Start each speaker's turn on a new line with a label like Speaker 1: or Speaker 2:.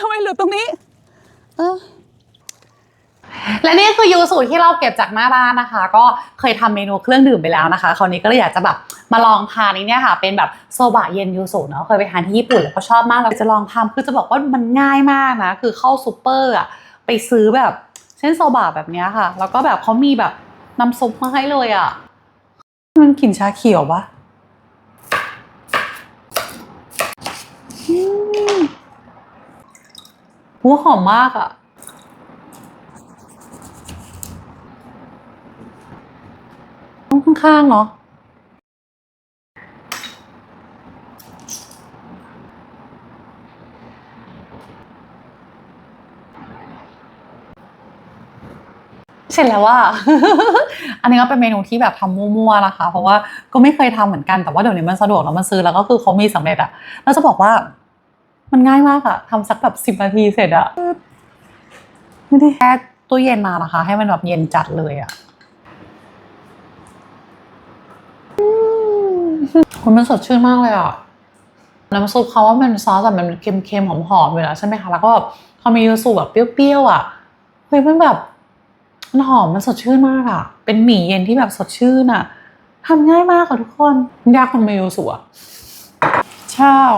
Speaker 1: ทำไมหลือตรงนี้ เออ
Speaker 2: และนี่คือยูสุที่เราเก็บจากหน้าร้านนะคะ ก็เคยทำเมนูเครื่องดื่มไปแล้วนะคะ คราวนี้ก็เลยอยากจะแบบมาลองทานนี้เนี่ยค่ะ เป็นแบบโซบะเย็นยูสุเนาะเคยไปทานที่ญี่ปุ่นแล้วก็ชอบมากเราจะลองทำคือจะบอกว่ามันง่ายมากนะ คือเข้าซูเปอร์อะไปซื้อแบบเช่นโซบะแบบนี้ค่ะ แล้วก็แบบเขามีแบบน้ำซุปมาให้เลยอะมันกลิ่นชาเขียวปะอืม หัวหอมมากอะต้องข้างๆเนาะเสร็จแล้วว่า อันนี้ก็เป็นเมนูที่แบบทำมั่วๆนะคะ เพราะว่าก็ไม่เคยทำเหมือนกัน แต่ว่าเดี๋ยวนี้มันสะดวกแล้วมันซื้อแล้วก็คือเขามีสำเร็จอะแล้วจะบอกว่า มันง่ายมากอะทำสักแบบสิบนาทีเสร็จอะไม่ได้แค่ตู้เย็นมานะคะ ให้มันแบบเย็นจัดเลยอะคุณมันสดชื่นมากเลยอะน้ำซุปเขาว่ามันซอสแบบมันเค็มๆหอมๆเลยนะใช่ไหมคะแล้วก็แบบเขามียูสุแบบเปรี้ยวๆอะเฮ้ยมันแบบมันหอมมันสดชื่นมากอะ เป็นหมี่เย็นที่แบบสดชื่นอะทำง่ายมากค่ะทุกคนยากคนมียูสุอะชอบ